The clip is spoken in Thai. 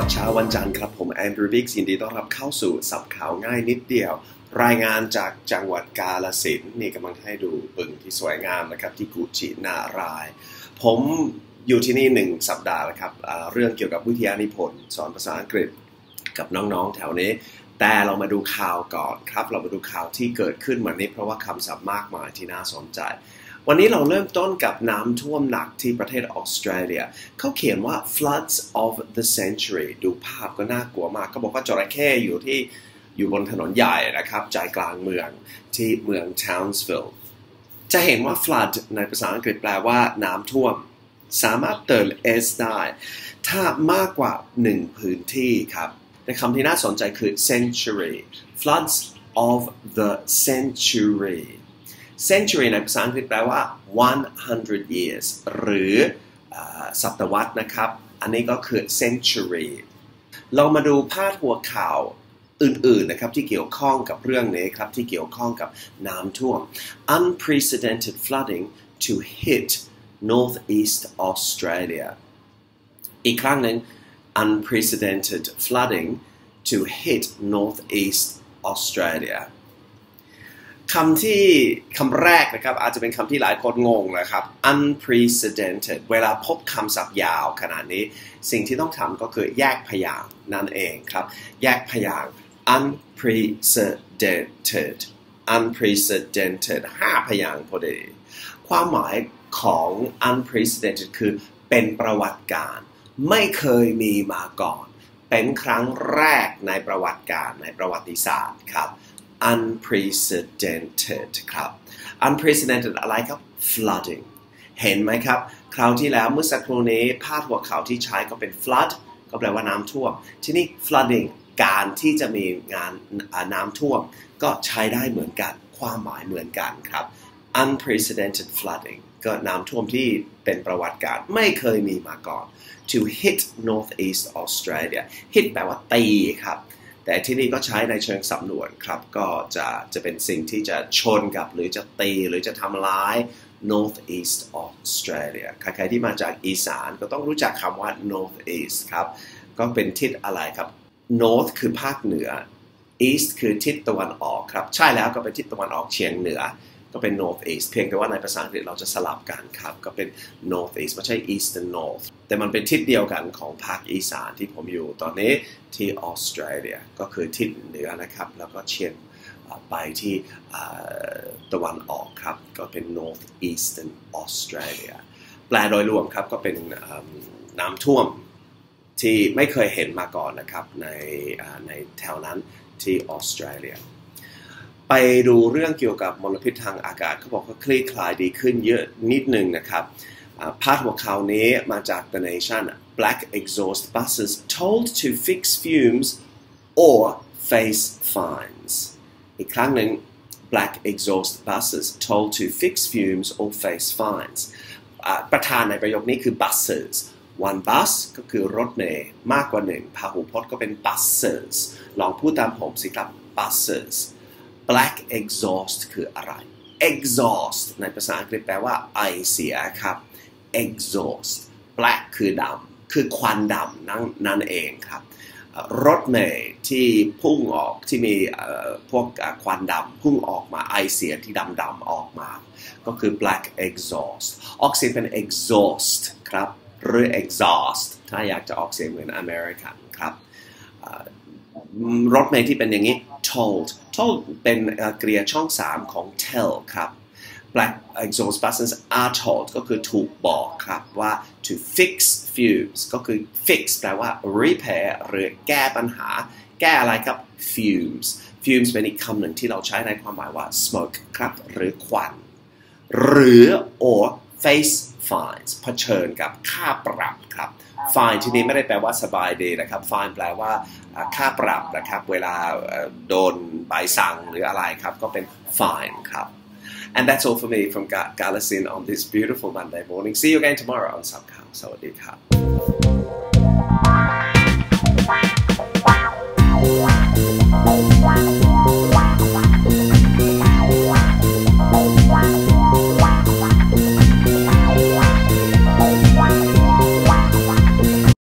วัสดีเช้าวันจันทร์ครับผมแอนดรูว์บิ๊กยินดีต้อนรับเข้าสู่สับข่าวง่ายนิดเดียว รายงานจากจังหวัดกาลสินธุ์นี่กำลังให้ดูปึงที่สวยงามนะครับที่กุชินาราย ผมอยู่ที่นี่หนึ่งสัปดาห์แล้วครับเรื่องเกี่ยวกับวิทยานิพนธ์สอนภาษาอังกฤษกับน้องๆแถวนี้ แต่เรามาดูข่าวก่อนครับ เรามาดูข่าวที่เกิดขึ้นวันนี้เพราะว่าคำศัพท์มากมายที่น่าสนใจ วันนี้เราเริ่มต้นกับน้ำท่วมหนักที่ประเทศออสเตรเลียเขาเขียนว่า floods of the century ดูภาพก็น่ากลัวมากเขาบอกว่าจระเข้อยู่ที่อยู่บนถนนใหญ่นะครับใจกลางเมืองที่เมือง Townsville จะเห็นว่า flood ในภาษาอังกฤษแปลว่าน้ำท่วม สามารถเติม s ได้ ถ้ามากกว่า 1 พื้นที่ครับแต่คำที่น่าสนใจคือ century floods of the century century ในภาษาอังกฤษแปลว่า 100 years หรือศตวรรษนะครับ อันนี้ก็คือ century เรามาดูพาดหัวข่าวอื่นๆนะครับที่เกี่ยวข้องกับเรื่องนี้ครับที่เกี่ยวข้องกับน้ำท่วม unprecedented flooding to hit northeast Australia อีกครั้งหนึ่ง unprecedented flooding to hit northeast Australia คำที่คำแรกนะครับ อาจจะเป็นคำที่หลายคนงงนะครับ unprecedented เวลาพบคำศัพท์ยาวขนาดนี้ สิ่งที่ต้องทำก็คือแยกพยางค์นั่นเองครับ แยกพยางค์ unprecedented unprecedented ห้าพยางค์พอดี ความหมายของ unprecedented คือเป็นประวัติการ ไม่เคยมีมาก่อน เป็นครั้งแรกในประวัติการในประวัติศาสตร์ครับ unprecedented ครับ unprecedented อะไรครับ flooding เห็นไหมครับ คราวที่แล้วเมื่อสักครู่นี้พาดหัวข่าวที่ใช้ก็เป็น flood ก็แปลว่าน้ำท่วม ที่นี่ flooding การที่จะมีงานน้ำท่วม ก็ใช้ได้เหมือนกัน ความหมายเหมือนกันครับ unprecedented flooding ก็น้ำท่วมที่เป็นประวัติการไม่เคยมีมาก่อน to hit northeast Australia hit แปลว่าตีครับ แต่ที่นี่ก็ใช้ในเชิงสำนวนครับ ก็จะจะเป็นสิ่งที่จะชนกับหรือจะตีหรือจะทำร้าย northeast Australia ใครๆที่มาจากอีสานก็ต้องรู้จักคำว่า northeast ครับ ก็เป็นทิศอะไรครับ north คือภาคเหนือ east คือทิศตะวันออกครับ ใช่แล้วก็เป็นทิศตะวันออกเฉียงเหนือ ก็เป็น north east เพียงแต่ว่าในภาษาอังกฤษเราจะสลับกันครับ ก็เป็น north east ไม่ใช่ east and north แต่มันเป็นทิศเดียวกันของภาคอีสานที่ผมอยู่ตอนนี้ที่ออสเตรเลียก็คือทิศเหนือนะครับ แล้วก็เฉียงไปที่ตะวันออกครับ ก็เป็น north eastern Australia แปลโดยรวมครับก็เป็นน้ำท่วมที่ไม่เคยเห็นมาก่อนนะครับในในแถวนั้นที่ออสเตรเลีย ไปดูเรื่องเกี่ยวกับมลพิษทางอากาศเขาบอกว่าคลี่คลายดีขึ้นเยอะนิดนึงนะครับอ่าพาดหัวข่าวนี้มาจาก The Nation Black exhaust buses told to fix fumes or face fines อีกครั้งหนึ่ง Black exhaust buses told to fix fumes or face fines ประธานในประโยคนี้คือ buses one bus ก็คือรถเมล์มากกว่าหนึ่งพาหูพจน์ก็เป็น buses ลองพูดตามผมสิครับ buses black exhaust คืออะไร exhaust ในภาษาอังกฤษแปลว่าไอเสียครับ exhaust black คือดำคือควันดำนั่นนั่นเองครับ รถเมล์ที่พุ่งออกที่มีพวกควันดำพุ่งออกมาไอเสียที่ดำๆออกมา ก็คือ black exhaust ออกเสียงเป็น exhaust ครับ หรือ exhaust ถ้าอยากจะออกเสียงเหมือนอเมริกันครับ รถเมล์ที่เป็นอย่างนี้ told told เป็นเกริยช่อง 3 ของ tell ครับ black exhaust buses are told ก็คือถูกบอกครับว่า to fix fumes ก็คือ fix แปลว่า repair หรือแก้ปัญหา แก้อะไรครับ fumes fumes เป็นอีกคำหนึ่งที่เราใช้ในความหมายว่า smoke ครับ หรือควัน หรือ or face fines เผชิญกับค่าปรับครับ fine ที่นี้ไม่ได้แปลว่าสบายดีนะครับ fine แปลว่าค่าปรับนะครับ เวลาโดนใบสั่งหรืออะไรครับ ก็เป็น fine ครับ And that's all for me from Galasin on this beautiful Monday morning. See you again tomorrow on Subcow. สวัสดีครับ